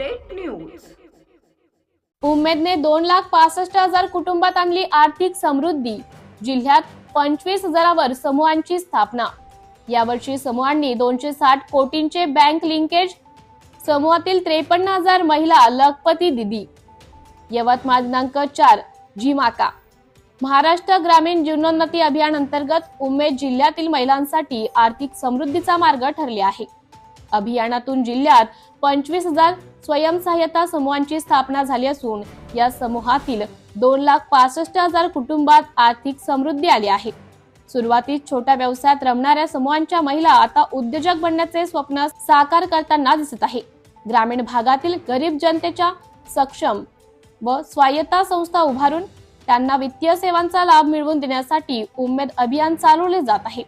Update news उमेदने दोन लाख पासष्ट हजार कुटुंबात आणली आर्थिक समृद्धी. जिल्ह्यात पंचवीस हजारावर समूहांची स्थापना. यावर्षी समूहांनी दोनशे साठ कोटींचे बँक लिंकेज समूहातील त्रेपन्न हजार महिला लखपती दिदी. यवतमाळ दिनांक चार झिमाका महाराष्ट्र ग्रामीण जीवनोन्नती अभियान अंतर्गत उमेद जिल्ह्यातील महिलांसाठी आर्थिक समृद्धीचा मार्ग ठरले आहे. अभियानातून जिल्ह्यात पंचवीस हजार स्वयंसहाय्यता समूहांची स्थापना झाली असून या समूहातील दोन लाख पासष्ट हजार कुटुंबात आर्थिक समृद्धी आली आहे. सुरुवातीत छोट्या व्यवसायात रमणाऱ्या समूहांच्या महिला आता उद्योजक बनण्याचे स्वप्न साकार करताना दिसत आहे. ग्रामीण भागातील गरीब जनतेच्या सक्षम व स्वायत्ता संस्था उभारून त्यांना वित्तीय सेवांचा लाभ मिळवून देण्यासाठी उमेद अभियान चालवले जात आहे.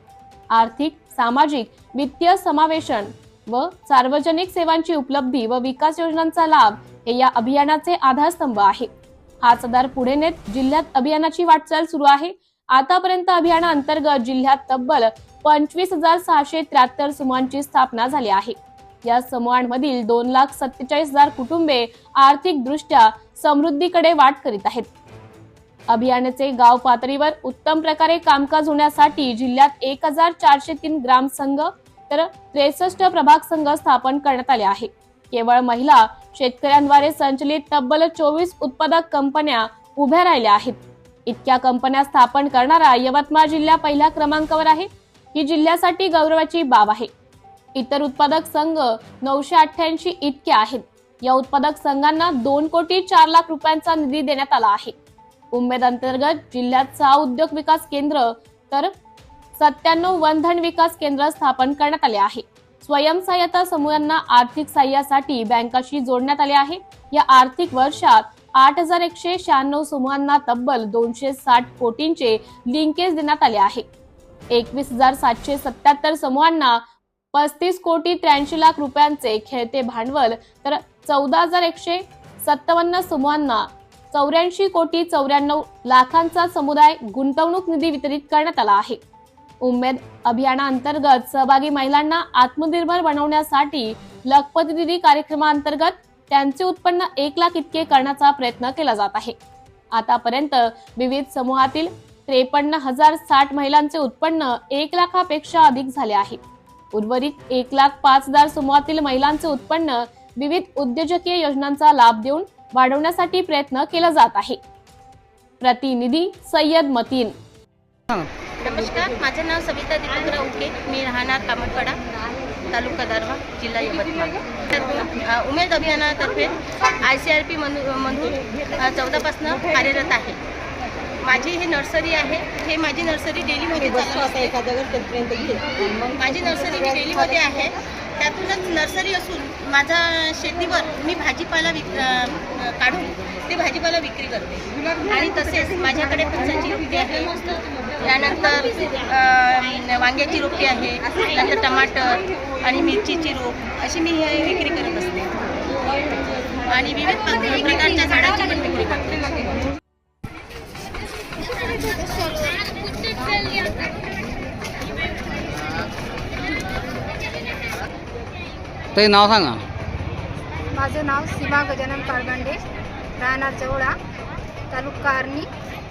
आर्थिक सामाजिक वित्तीय समावेशन व सार्वजनिक सेवांची उपलब्धी व विकास योजनांचा लाभ हे या अभियानाचे आधारस्तंभ आहे. हा आधार पुढे नेत जिल्ह्यात अभियानाची वाटचाल सुरू आहे. आतापर्यंत अभियानाअंतर्गत जिल्ह्यात तब्बल पंचवीस हजार सहाशे त्र्याहत्तर समूहांची स्थापना झाली आहे. या समूहांमधील दोन लाख सत्तेचाळीस हजार कुटुंबे आर्थिकदृष्ट्या समृद्धीकडे वाट करीत आहेत. अभियानाचे गाव पातळीवर उत्तम प्रकारे कामकाज होण्यासाठी जिल्ह्यात एक हजार चारशे तीन ग्रामसंघ तर त्रेसष्ट प्रभाग संघ स्थापन करण्यात आले आहे. केवळ महिला शेतकऱ्यांद्वारे संचलित तब्बल चोवीस उत्पादक कंपन्या उभ्या राहिल्या आहेत. इतक्या कंपन्या स्थापन करणारा यवतमाळ जिल्हा पहिल्या क्रमांकावर आहे. ही जिल्ह्यासाठी गौरवाची बाब आहे. इतर उत्पादक संघ नऊशे अठ्ठ्याऐंशी इतके आहेत. या उत्पादक संघांना दोन कोटी चार लाख रुपयांचा निधी देण्यात आला आहे. उमेद अंतर्गत जिल्ह्यात सहा उद्योग विकास केंद्र तर सत्त्याण्णव वनधन विकास केंद्र स्थापन करण्यात आले आहे. स्वयंसहाय्यता समूहांना आर्थिक सहाय्यासाठी बँकाशी जोडण्यात आले आहे. या आर्थिक वर्षात आठ हजार एकशे शहाण्णव समूहांना तब्बल दोनशे साठ कोटींचे लिंकेज देण्यात आले आहे. एकवीस हजार सातशे सत्याहत्तर समूहांना पस्तीस कोटी त्र्याऐंशी लाख रुपयांचे खेळते भांडवल तर चौदा हजार एकशे सत्तावन्न समूहांना चौऱ्याऐंशी कोटी चौऱ्याण्णव लाखांचा समुदाय गुंतवणूक निधी वितरित करण्यात आला आहे. उमेद अभियानाअंतर्गत सहभागी महिलांना आत्मनिर्भर बनवण्यासाठी लखपती दिदी कार्यक्रमाअंतर्गत त्यांचे उत्पन्न एक लाख इतके करण्याचा प्रयत्न केला जात आहे. आतापर्यंत विविध समूहातील त्रेपन्न हजार साठ महिलांचे उत्पन्न एक लाखापेक्षा अधिक झाले आहे. उर्वरित एक लाख पाच हजार समूहातील महिलांचे उत्पन्न विविध उद्योजकीय योजनांचा लाभ देऊन वाढवण्यासाठी प्रयत्न केला जात आहे. प्रतिनिधी सय्यद मतीन नमस्कार माझं नाव सविता दीपकराव उके. मी राहणार कामतपाडा तालुका दारवा जिल्हा यवतमाळ. उमेद अभियानातर्फे आय सी आर पी मधून मधून चौदापासनं कार्यरत आहे. माझी ही नर्सरी आहे. हे माझी नर्सरी डेलीमध्ये चालू असते. माझी नर्सरी ही डेलीमध्ये आहे. त्यातूनच नर्सरी असून माझा शेतीवर मी भाजीपाला विक काढून ते भाजीपाला विक्री करते. आणि तसेच माझ्याकडे फणसाची रोपटी आहे. त्यानंतर वांग्याची रोपटी आहे नंतर टमाटर आणि मिरचीची रोप अशी मी हे विक्री करत असते. आणि विविध प्रकारच्या झाडा ते नाव सांगा. माझं नाव सीमा गजानन काळगांडे राहणार जवळा तालुका आर्णी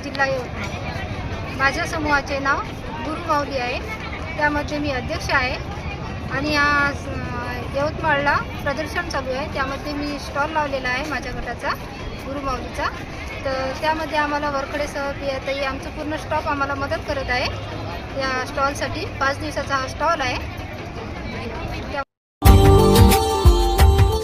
जिल्हा यवतमाळ. माझ्या समूहाचे नाव गुरुमाऊली आहे. त्यामध्ये मी अध्यक्ष आहे. आणि आज यवतमाळला प्रदर्शन चालू आहे. त्यामध्ये मी स्टॉल लावलेला आहे माझ्या गटाचा गुरुमाऊलीचा तर त्यामध्ये आम्हाला वरखडेसह पियाताई आमचं पूर्ण स्टॉप आम्हाला मदत करत आहे. या स्टॉलसाठी पाच दिवसाचा हा स्टॉल आहे. त्या